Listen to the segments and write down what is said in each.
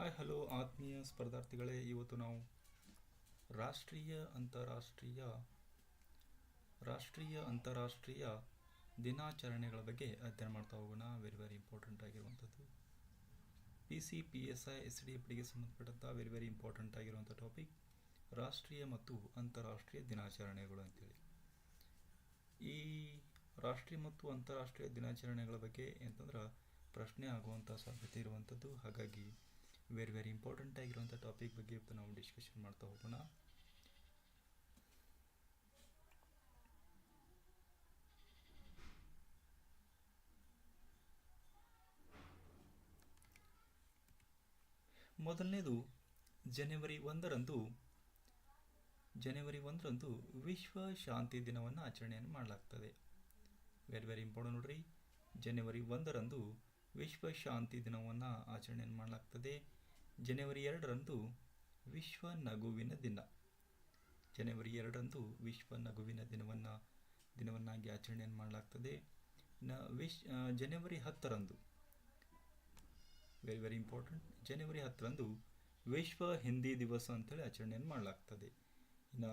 Hi, hello ಆತ್ಮೀಯ ಸ್ಪರ್ಧಾರ್ಥಿಗಳೇ, ಇವತ್ತು ನಾವು ರಾಷ್ಟ್ರೀಯ ಅಂತಾರಾಷ್ಟ್ರೀಯ ರಾಷ್ಟ್ರೀಯ ಅಂತಾರಾಷ್ಟ್ರೀಯ ದಿನಾಚರಣೆಗಳ ಬಗ್ಗೆ ಅಧ್ಯಯನ ಮಾಡ್ತಾ ಹೋಗೋಣ. ವೆರಿ ವೆರಿ ಇಂಪಾರ್ಟೆಂಟ್ ಆಗಿರುವಂಥದ್ದು. P C P S I S D F ಡಿಗೆ ಸಂಬಂಧಪಟ್ಟಂಥ ವೆರಿ ವೆರಿ ಇಂಪಾರ್ಟೆಂಟ್ ಆಗಿರುವಂಥ ಟಾಪಿಕ್ ರಾಷ್ಟ್ರೀಯ ಮತ್ತು ಅಂತಾರಾಷ್ಟ್ರೀಯ ದಿನಾಚರಣೆಗಳು ಅಂತೇಳಿ. ಈ ರಾಷ್ಟ್ರೀಯ ಮತ್ತು ಅಂತಾರಾಷ್ಟ್ರೀಯ ದಿನಾಚರಣೆಗಳ ಬಗ್ಗೆ ಅಂತಂದ್ರೆ ಪ್ರಶ್ನೆ ಆಗುವಂಥ ಸಾಧ್ಯತೆ ಇರುವಂಥದ್ದು. ಹಾಗಾಗಿ ವೆರಿ ವೆರಿ ಇಂಪಾರ್ಟೆಂಟ್ ಆಗಿರುವಂಥ ಟಾಪಿಕ್ ಬಗ್ಗೆ ಇವತ್ತು ನಾವು ಡಿಸ್ಕಷನ್ ಮಾಡ್ತಾ ಹೋಗೋಣ. ಮೊದಲನೇದು, ಜನವರಿ ಒಂದರಂದು ಜನವರಿ ಒಂದರಂದು ವಿಶ್ವ ಶಾಂತಿ ದಿನವನ್ನು ಆಚರಣೆಯನ್ನು ಮಾಡಲಾಗ್ತದೆ. ವೆರಿ ವೆರಿ ಇಂಪಾರ್ಟೆಂಟ್ ನೋಡ್ರಿ. ಜನವರಿ ಒಂದರಂದು ವಿಶ್ವ ಶಾಂತಿ ದಿನವನ್ನು ಆಚರಣೆಯನ್ನು ಮಾಡಲಾಗ್ತದೆ. ಜನವರಿ ಎರಡರಂದು ವಿಶ್ವ ನಗುವಿನ ದಿನ. ಜನವರಿ ಎರಡರಂದು ವಿಶ್ವ ನಗುವಿನ ದಿನವನ್ನು, ದಿನವನ್ನಾಗಿ ಆಚರಣೆಯನ್ನು ಮಾಡಲಾಗ್ತದೆ. ನ ವಿಶ್ ಜನವರಿ ಹತ್ತರಂದು. ವೆರಿ ವೆರಿ ಇಂಪಾರ್ಟೆಂಟ್ ಜನವರಿ ಹತ್ತರಂದು ವಿಶ್ವ ಹಿಂದಿ ದಿವಸ ಅಂತೇಳಿ ಆಚರಣೆಯನ್ನು ಮಾಡಲಾಗ್ತದೆ. ಇನ್ನು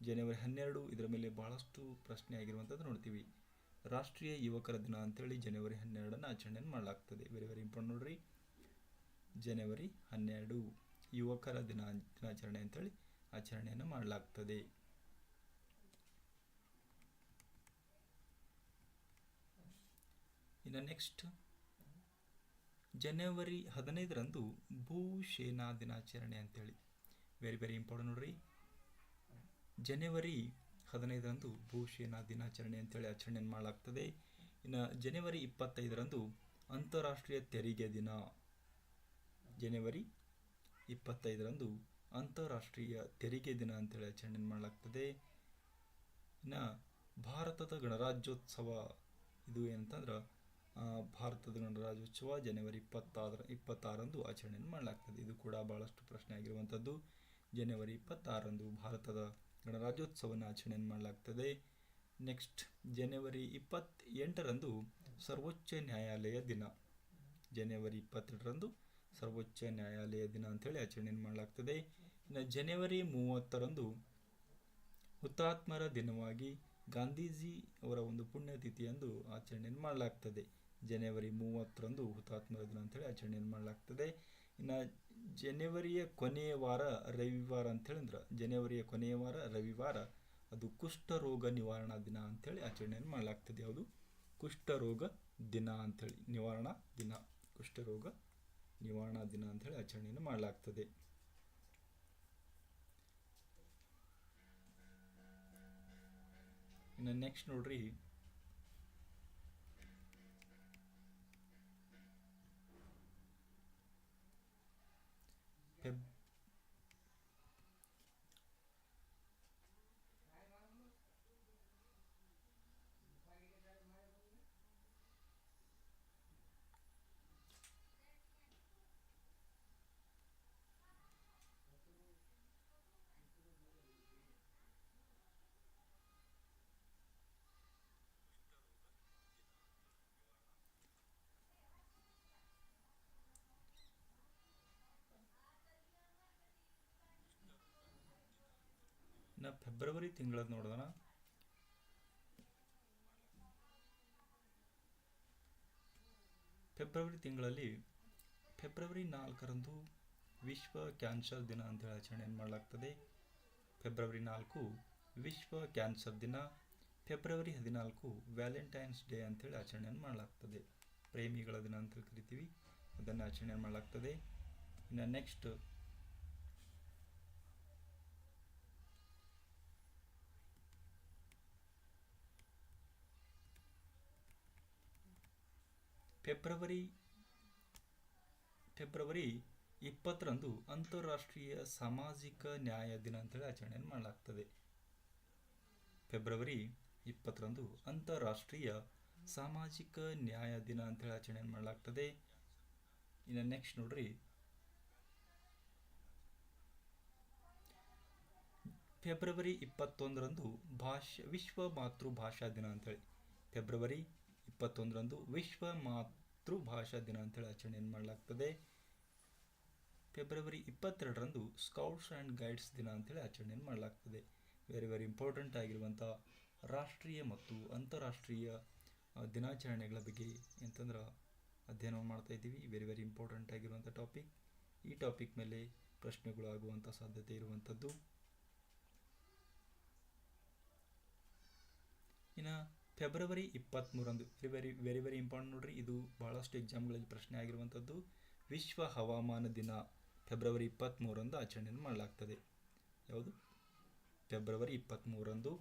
ಜನವರಿ ಹನ್ನೆರಡು ಇದರ ಮೇಲೆ ಬಹಳಷ್ಟು ಪ್ರಶ್ನೆ ಆಗಿರುವಂಥದ್ದು ನೋಡ್ತೀವಿ. ರಾಷ್ಟ್ರೀಯ ಯುವಕರ ದಿನ ಅಂತೇಳಿ ಜನವರಿ ಹನ್ನೆರಡನ್ನು ಆಚರಣೆಯನ್ನು ಮಾಡಲಾಗ್ತದೆ. ವೆರಿ ವೆರಿ ಇಂಪಾರ್ಟೆಂಟ್ ನೋಡ್ರಿ. ಜನವರಿ ಹನ್ನೆರಡು ಯುವಕರ ದಿನ, ದಿನಾಚರಣೆ ಅಂತೇಳಿ ಆಚರಣೆಯನ್ನು ಮಾಡಲಾಗ್ತದೆ. ಇನ್ನು ನೆಕ್ಸ್ಟ್ ಜನವರಿ ಹದಿನೈದರಂದು ಭೂ ಸೇನಾ ದಿನಾಚರಣೆ ಅಂತೇಳಿ. ವೆರಿ ವೆರಿ ಇಂಪಾರ್ಟೆಂಟ್ ನೋಡ್ರಿ. ಜನವರಿ ಹದಿನೈದರಂದು ಭೂ ಸೇನಾ ದಿನಾಚರಣೆ ಅಂತೇಳಿ ಆಚರಣೆಯನ್ನು ಮಾಡಲಾಗ್ತದೆ. ಇನ್ನು ಜನವರಿ ಇಪ್ಪತ್ತೈದರಂದು ಅಂತಾರಾಷ್ಟ್ರೀಯ ತೆರಿಗೆ ದಿನ. ಜನವರಿ ಇಪ್ಪತ್ತೈದರಂದು ಅಂತಾರಾಷ್ಟ್ರೀಯ ತೆರಿಗೆ ದಿನ ಅಂತೇಳಿ ಆಚರಣೆ ಮಾಡಲಾಗ್ತದೆ. ಇನ್ನು ಭಾರತದ ಗಣರಾಜ್ಯೋತ್ಸವ ಇದು ಏನಂತಂದ್ರೆ ಭಾರತದ ಗಣರಾಜ್ಯೋತ್ಸವ ಜನವರಿ ಇಪ್ಪತ್ತಾರ ಇಪ್ಪತ್ತಾರಂದು ಆಚರಣೆಯನ್ನು ಮಾಡಲಾಗ್ತದೆ. ಇದು ಕೂಡ ಬಹಳಷ್ಟು ಪ್ರಶ್ನೆ ಆಗಿರುವಂಥದ್ದು ಜನವರಿ ಇಪ್ಪತ್ತಾರಂದು ಭಾರತದ ಗಣರಾಜ್ಯೋತ್ಸವವನ್ನು ಆಚರಣೆಯನ್ನು ಮಾಡಲಾಗ್ತದೆ. ನೆಕ್ಸ್ಟ್, ಜನವರಿ ಇಪ್ಪತ್ತೆಂಟರಂದು ಸರ್ವೋಚ್ಚ ನ್ಯಾಯಾಲಯ ದಿನ. ಜನವರಿ ಇಪ್ಪತ್ತೆರಡರಂದು ಸರ್ವೋಚ್ಚ ನ್ಯಾಯಾಲಯ ದಿನ ಅಂತೇಳಿ ಆಚರಣೆಯನ್ನು ಮಾಡಲಾಗ್ತದೆ. ಇನ್ನು ಜನವರಿ ಮೂವತ್ತರಂದು ಹುತಾತ್ಮರ ದಿನವಾಗಿ ಗಾಂಧೀಜಿ ಅವರ ಒಂದು ಪುಣ್ಯತಿಥಿಯಂದು ಆಚರಣೆಯನ್ನು ಮಾಡಲಾಗ್ತದೆ. ಜನವರಿ ಮೂವತ್ತರಂದು ಹುತಾತ್ಮರ ದಿನ ಅಂತೇಳಿ ಆಚರಣೆಯನ್ನು ಮಾಡಲಾಗ್ತದೆ. ಇನ್ನು ಜನವರಿಯ ಕೊನೆಯ ವಾರ ರವಿವಾರ ಅಂತೇಳಿ ಅಂದ್ರೆ ಜನವರಿಯ ಕೊನೆಯ ವಾರ ರವಿವಾರ ಅದು ಕುಷ್ಠರೋಗ ನಿವಾರಣಾ ದಿನ ಅಂತೇಳಿ ಆಚರಣೆಯನ್ನು ಮಾಡಲಾಗ್ತದೆ. ಯಾವುದು? ಕುಷ್ಠರೋಗ ದಿನ ಅಂತೇಳಿ ನಿವಾರಣಾ ದಿನ. ಕುಷ್ಠರೋಗ ನಿವಾರಣಾ ದಿನ ಅಂತೇಳಿ ಆಚರಣೆಯನ್ನು ಮಾಡಲಾಗ್ತದೆ. ಇನ್ನು ನೆಕ್ಸ್ಟ್ ನೋಡ್ರಿ ಇನ್ನು ಫೆಬ್ರವರಿ ತಿಂಗಳದ್ದು ನೋಡೋಣ ಫೆಬ್ರವರಿ ತಿಂಗಳಲ್ಲಿ ಫೆಬ್ರವರಿ ನಾಲ್ಕರಂದು ವಿಶ್ವ ಕ್ಯಾನ್ಸರ್ ದಿನ ಅಂತೇಳಿ ಆಚರಣೆಯನ್ನು ಮಾಡಲಾಗ್ತದೆ? ಫೆಬ್ರವರಿ ನಾಲ್ಕು ವಿಶ್ವ ಕ್ಯಾನ್ಸರ್ ದಿನ, ಫೆಬ್ರವರಿ ಹದಿನಾಲ್ಕು ವ್ಯಾಲೆಂಟೈನ್ಸ್ ಡೇ ಅಂತೇಳಿ ಆಚರಣೆಯನ್ನು ಮಾಡಲಾಗ್ತದೆ? ಪ್ರೇಮಿಗಳ ದಿನ ಅಂತ ಕರಿತೀವಿ, ಅದನ್ನು ಆಚರಣೆ ಮಾಡಲಾಗ್ತದೆ? ಇನ್ನು ನೆಕ್ಸ್ಟ್ ಫೆಬ್ರವರಿ ಫೆಬ್ರವರಿ ಇಪ್ಪತ್ತರಂದು ಅಂತಾರಾಷ್ಟ್ರೀಯ ಸಾಮಾಜಿಕ ನ್ಯಾಯ ದಿನ ಅಂತೇಳಿ ಆಚರಣೆಯನ್ನು ಮಾಡಲಾಗ್ತದೆ. ಫೆಬ್ರವರಿ ಇಪ್ಪತ್ತರಂದು ಅಂತಾರಾಷ್ಟ್ರೀಯ ಸಾಮಾಜಿಕ ನ್ಯಾಯ ದಿನ ಅಂತೇಳಿ ಆಚರಣೆಯನ್ನು ಮಾಡಲಾಗ್ತದೆ. ಇನ್ನು ನೆಕ್ಸ್ಟ್ ನೋಡ್ರಿ. ಫೆಬ್ರವರಿ ಇಪ್ಪತ್ತೊಂದರಂದು ಭಾಷೆ, ವಿಶ್ವ ಮಾತೃಭಾಷಾ ದಿನ ಅಂತೇಳಿ ಫೆಬ್ರವರಿ ಇಪ್ಪತ್ತೊಂದರಂದು ವಿಶ್ವ ಮಾತೃಭಾಷಾ ದಿನ ಅಂತೇಳಿ ಆಚರಣೆಯನ್ನು ಮಾಡಲಾಗ್ತದೆ? ಫೆಬ್ರವರಿ ಇಪ್ಪತ್ತೆರಡರಂದು ಸ್ಕೌಟ್ಸ್ ಆ್ಯಂಡ್ ಗೈಡ್ಸ್ ದಿನ ಅಂತೇಳಿ ಆಚರಣೆಯನ್ನು ಮಾಡಲಾಗ್ತದೆ? ವೆರಿ ವೆರಿ ಇಂಪಾರ್ಟೆಂಟ್ ಆಗಿರುವಂಥ ರಾಷ್ಟ್ರೀಯ ಮತ್ತು ಅಂತಾರಾಷ್ಟ್ರೀಯ ದಿನಾಚರಣೆಗಳ ಬಗ್ಗೆ ಅಂತಂದ್ರೆ ಅಧ್ಯಯನ ಮಾಡ್ತಾ ಇದ್ದೀವಿ. ವೆರಿ ವೆರಿ ಇಂಪಾರ್ಟೆಂಟ್ ಆಗಿರುವಂಥ ಟಾಪಿಕ್. ಈ ಟಾಪಿಕ್ ಮೇಲೆ ಪ್ರಶ್ನೆಗಳು ಆಗುವಂಥ ಸಾಧ್ಯತೆ ಇರುವಂಥದ್ದು ಇನ್ನು ಫೆಬ್ರವರಿ ಇಪ್ಪತ್ತ್ಮೂರಂದು ವೆರಿ ವೆರಿ ವೆರಿ ಇಂಪಾರ್ಟೆಂಟ್ ನೋಡ್ರಿ. ಇದು ಭಾಳಷ್ಟು ಎಕ್ಸಾಮ್ಗಳಲ್ಲಿ ಪ್ರಶ್ನೆ ಆಗಿರುವಂಥದ್ದು. ವಿಶ್ವ ಹವಾಮಾನ ದಿನ ಫೆಬ್ರವರಿ ಇಪ್ಪತ್ತ್ಮೂರಂದು ಆಚರಣೆಯನ್ನು ಮಾಡಲಾಗ್ತದೆ. ಯಾವುದು? ಫೆಬ್ರವರಿ ಇಪ್ಪತ್ತ್ಮೂರಂದು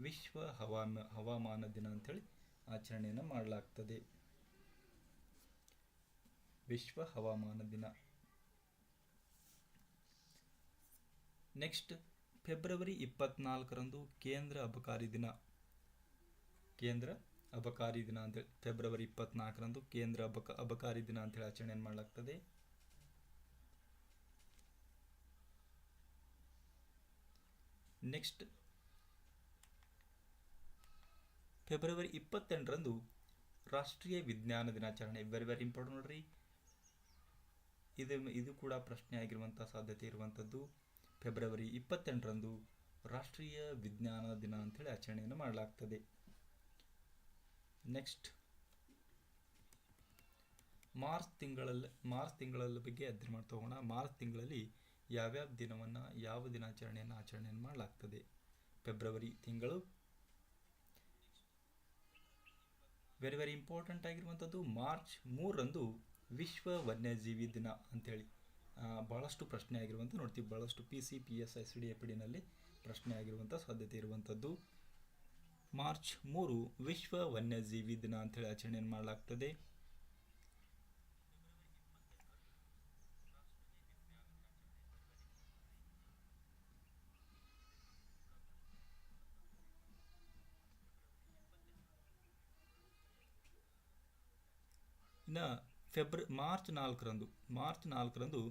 ವಿಶ್ವ ಹವಾಮ, ಹವಾಮಾನ ದಿನ ಅಂಥೇಳಿ ಆಚರಣೆಯನ್ನು ಮಾಡಲಾಗ್ತದೆ. ವಿಶ್ವ ಹವಾಮಾನ ದಿನ. ನೆಕ್ಸ್ಟ್ ಫೆಬ್ರವರಿ ಇಪ್ಪತ್ನಾಲ್ಕರಂದು ಕೇಂದ್ರ ಅಬಕಾರಿ ದಿನ. ಕೇಂದ್ರ ಅಬಕಾರಿ ದಿನ ಅಂತೇಳಿ ಫೆಬ್ರವರಿ ಇಪ್ಪತ್ನಾಲ್ಕರಂದು ಕೇಂದ್ರ ಅಬಕ, ಅಬಕಾರಿ ದಿನ ಅಂತೇಳಿ ಆಚರಣೆಯನ್ನು ಮಾಡಲಾಗ್ತದೆ. ನೆಕ್ಸ್ಟ್, ಫೆಬ್ರವರಿ ಇಪ್ಪತ್ತೆಂಟರಂದು ರಾಷ್ಟ್ರೀಯ ವಿಜ್ಞಾನ ದಿನಾಚರಣೆ ವೆರಿ ವೆರಿ ಇಂಪಾರ್ಟೆಂಟ್ ನೋಡ್ರಿ. ಇದು ಇದು ಕೂಡ ಪ್ರಶ್ನೆ ಆಗಿರುವಂಥ ಸಾಧ್ಯತೆ ಇರುವಂಥದ್ದು. ಫೆಬ್ರವರಿ ಇಪ್ಪತ್ತೆಂಟರಂದು ರಾಷ್ಟ್ರೀಯ ವಿಜ್ಞಾನ ದಿನ ಅಂತೇಳಿ ಆಚರಣೆಯನ್ನು ಮಾಡಲಾಗ್ತದೆ. ನೆಕ್ಸ್ಟ್ ಮಾರ್ಚ್ ತಿಂಗಳಲ್ಲಿ ಮಾರ್ಚ್ ತಿಂಗಳಲ್ಲಿ ಬಗ್ಗೆ ಅಧ್ಯಯನ ಮಾಡ್ತಾ ಹೋಗೋಣ. ಮಾರ್ಚ್ ತಿಂಗಳಲ್ಲಿ ಯಾವ್ಯಾವ ದಿನವನ್ನು, ಯಾವ ದಿನಾಚರಣೆಯನ್ನು ಆಚರಣೆಯನ್ನು ಮಾಡಲಾಗ್ತದೆ? ಫೆಬ್ರವರಿ ತಿಂಗಳು. ವೆರಿ ವೆರಿ ಇಂಪಾರ್ಟೆಂಟ್ ಆಗಿರುವಂಥದ್ದು ಮಾರ್ಚ್ ಮೂರರಂದು ವಿಶ್ವ ವನ್ಯಜೀವಿ ದಿನ ಅಂಥೇಳಿ ಭಾಳಷ್ಟು ಪ್ರಶ್ನೆ ಆಗಿರುವಂಥ ನೋಡ್ತೀವಿ. ಭಾಳಷ್ಟು P C P S S D F ಡಿನಲ್ಲಿ ಪ್ರಶ್ನೆ ಆಗಿರುವಂಥ ಸಾಧ್ಯತೆ ಇರುವಂಥದ್ದು ಮಾರ್ಚ್ ಮೂರು ವಿಶ್ವ ವನ್ಯಜೀವಿ ದಿನ ಅಂತೇಳಿ ಆಚರಣೆಯನ್ನು ಮಾಡಲಾಗ್ತದೆ? ಇನ್ನು ಫೆಬ್ರ, ಮಾರ್ಚ್ ನಾಲ್ಕರಂದು ಮಾರ್ಚ್ ನಾಲ್ಕರಂದು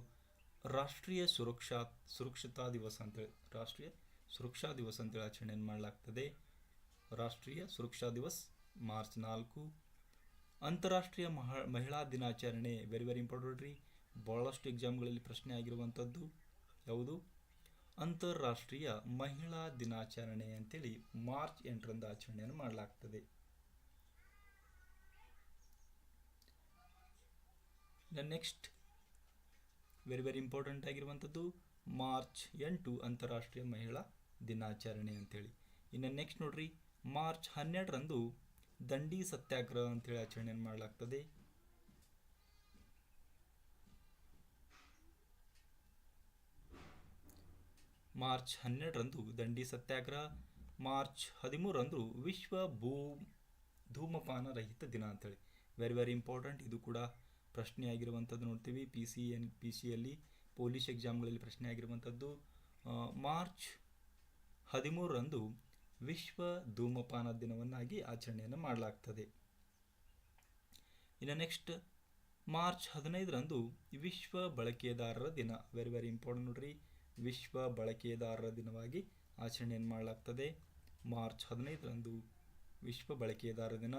ರಾಷ್ಟ್ರೀಯ ಸುರಕ್ಷಾ, ಸುರಕ್ಷತಾ ದಿವಸ ಅಂತೇಳಿ ರಾಷ್ಟ್ರೀಯ ಸುರಕ್ಷಾ ದಿವಸ ಅಂತೇಳಿ ಆಚರಣೆಯನ್ನು ಮಾಡಲಾಗ್ತದೆ? ರಾಷ್ಟ್ರೀಯ ಸುರಕ್ಷಾ ದಿವಸ್, ಮಾರ್ಚ್ ನಾಲ್ಕು. ಅಂತಾರಾಷ್ಟ್ರೀಯ ಮಹ, ಮಹಿಳಾ ದಿನಾಚರಣೆ ವೆರಿ ವೆರಿ ಇಂಪಾರ್ಟೆಂಟ್ ರೀ. ಭಾಳಷ್ಟು ಎಕ್ಸಾಮ್ಗಳಲ್ಲಿ ಪ್ರಶ್ನೆ ಆಗಿರುವಂಥದ್ದು. ಯಾವುದು? ಅಂತಾರಾಷ್ಟ್ರೀಯ ಮಹಿಳಾ ದಿನಾಚರಣೆ ಅಂತೇಳಿ ಮಾರ್ಚ್ ಎಂಟರಂದು ಆಚರಣೆಯನ್ನು ಮಾಡಲಾಗ್ತದೆ. ನೆಕ್ಸ್ಟ್ ವೆರಿ ವೆರಿ ಇಂಪಾರ್ಟೆಂಟ್ ಆಗಿರುವಂಥದ್ದು ಮಾರ್ಚ್ ಎಂಟು ಅಂತಾರಾಷ್ಟ್ರೀಯ ಮಹಿಳಾ ದಿನಾಚರಣೆ ಅಂತೇಳಿ. ಇನ್ನು ನೆಕ್ಸ್ಟ್ ನೋಡ್ರಿ. ಮಾರ್ಚ್ ಹನ್ನೆರಡರಂದು ದಂಡಿ ಸತ್ಯಾಗ್ರಹ ಅಂತೇಳಿ ಆಚರಣೆಯನ್ನು ಮಾಡಲಾಗ್ತದೆ. ಮಾರ್ಚ್ ಹನ್ನೆರಡರಂದು ದಂಡಿ ಸತ್ಯಾಗ್ರಹ, ಮಾರ್ಚ್ ಹದಿಮೂರರಂದು ವಿಶ್ವ ಭೂ ಧೂಮಪಾನ ರಹಿತ ದಿನ ಅಂತೇಳಿ. ವೆರಿ ವೆರಿ ಇಂಪಾರ್ಟೆಂಟ್ ಇದು ಕೂಡ ಪ್ರಶ್ನೆ ಆಗಿರುವಂಥದ್ದು ನೋಡ್ತೀವಿ ಪಿ ಸಿ ಎನ್ ಪಿ ಸಿಯಲ್ಲಿ ಪೊಲೀಸ್ ಎಕ್ಸಾಮ್ಗಳಲ್ಲಿ ಪ್ರಶ್ನೆ ಆಗಿರುವಂಥದ್ದು ಮಾರ್ಚ್ ಹದಿಮೂರರಂದು ವಿಶ್ವ ಧೂಮಪಾನ ದಿನವನ್ನಾಗಿ ಆಚರಣೆಯನ್ನು ಮಾಡಲಾಗ್ತದೆ. ಇನ್ನು ನೆಕ್ಸ್ಟ್ ಮಾರ್ಚ್ ಹದಿನೈದರಂದು ವಿಶ್ವ ಬಳಕೆದಾರರ ದಿನ. ವೆರಿ ವೆರಿ ಇಂಪಾರ್ಟೆಂಟ್ ನೋಡ್ರಿ. ವಿಶ್ವ ಬಳಕೆದಾರರ ದಿನವಾಗಿ ಆಚರಣೆಯನ್ನು ಮಾಡಲಾಗ್ತದೆ. ಮಾರ್ಚ್ ಹದಿನೈದರಂದು ವಿಶ್ವ ಬಳಕೆದಾರರ ದಿನ.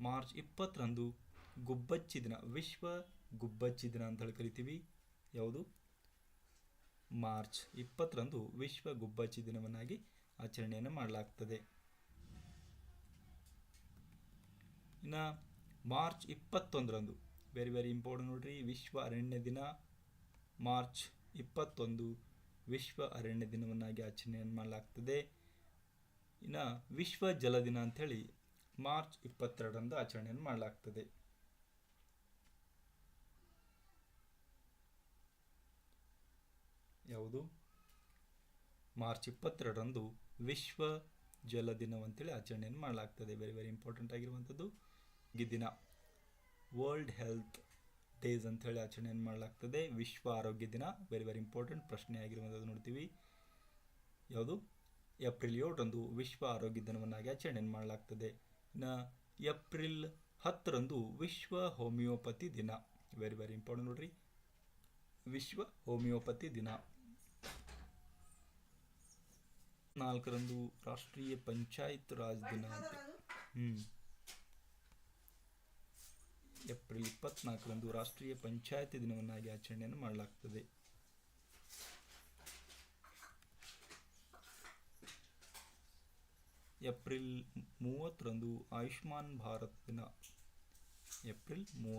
ಮಾರ್ಚ್ ಇಪ್ಪತ್ತರಂದು ಗುಬ್ಬಚ್ಚಿ ದಿನ. ವಿಶ್ವ ಗುಬ್ಬಚ್ಚಿ ದಿನ ಅಂತ ಹೇಳಿ ಕರಿತೀವಿ. ಯಾವುದು? ಮಾರ್ಚ್ ಇಪ್ಪತ್ತರಂದು ವಿಶ್ವ ಗುಬ್ಬಚ್ಚಿ ದಿನವನ್ನಾಗಿ ಆಚರಣೆಯನ್ನು ಮಾಡಲಾಗ್ತದೆ. ಇನ್ನು ಮಾರ್ಚ್ ಇಪ್ಪತ್ತೊಂದರಂದು ವೆರಿ ವೆರಿ ಇಂಪಾರ್ಟೆಂಟ್ ನೋಡ್ರಿ, ವಿಶ್ವ ಅರಣ್ಯ ದಿನ. ಮಾರ್ಚ್ ಇಪ್ಪತ್ತೊಂದು ವಿಶ್ವ ಅರಣ್ಯ ದಿನವನ್ನಾಗಿ ಆಚರಣೆಯನ್ನು ಮಾಡಲಾಗ್ತದೆ. ಇನ್ನು ವಿಶ್ವ ಜಲ ದಿನ ಅಂಥೇಳಿ ಮಾರ್ಚ್ ಇಪ್ಪತ್ತೆರಡರಂದು ಆಚರಣೆಯನ್ನು ಮಾಡಲಾಗ್ತದೆ. ಯಾವುದು? ಮಾರ್ಚ್ ಇಪ್ಪತ್ತೆರಡರಂದು ವಿಶ್ವ ಜಲ ದಿನವಂತೇಳಿ ಆಚರಣೆಯನ್ನು ಮಾಡಲಾಗ್ತದೆ. ವೆರಿ ವೆರಿ ಇಂಪಾರ್ಟೆಂಟ್ ಆಗಿರುವಂಥದ್ದು. ಈ ದಿನ ವರ್ಲ್ಡ್ ಹೆಲ್ತ್ ಡೇಸ್ ಅಂತೇಳಿ ಆಚರಣೆಯನ್ನು ಮಾಡಲಾಗ್ತದೆ. ವಿಶ್ವ ಆರೋಗ್ಯ ದಿನ. ವೆರಿ ವೆರಿ ಇಂಪಾರ್ಟೆಂಟ್ ಪ್ರಶ್ನೆ ಆಗಿರುವಂಥದ್ದು ನೋಡ್ತೀವಿ. ಯಾವುದು? ಏಪ್ರಿಲ್ ಏಳರಂದು ವಿಶ್ವ ಆರೋಗ್ಯ ದಿನವನ್ನಾಗಿ ಆಚರಣೆಯನ್ನು ಮಾಡಲಾಗ್ತದೆ. ಇನ್ನು ಏಪ್ರಿಲ್ ಹತ್ತರಂದು ವಿಶ್ವ ಹೋಮಿಯೋಪತಿ ದಿನ. ವೆರಿ ವೆರಿ ಇಂಪಾರ್ಟೆಂಟ್ ನೋಡ್ರಿ. ವಿಶ್ವ ಹೋಮಿಯೋಪತಿ ದಿನ. ಇಪ್ಪತ್ನಾಲ್ಕರಂದು ರಾಷ್ಟ್ರೀಯ ಪಂಚಾಯತ್ ರಾಜ್ ದಿನ ಅಂತ ಹ್ಮ್. ಏಪ್ರಿಲ್ ಇಪ್ಪತ್ನಾಲ್ಕರಂದು ರಾಷ್ಟ್ರೀಯ ಪಂಚಾಯತ್ ದಿನವನ್ನಾಗಿ ಆಚರಣೆಯನ್ನು ಮಾಡಲಾಗ್ತದೆ. ಏಪ್ರಿಲ್ ಮೂವತ್ತರಂದು ಆಯುಷ್ಮಾನ್ ಭಾರತ್ ದಿನ. ಏಪ್ರಿಲ್ ಮೂವತ್ತು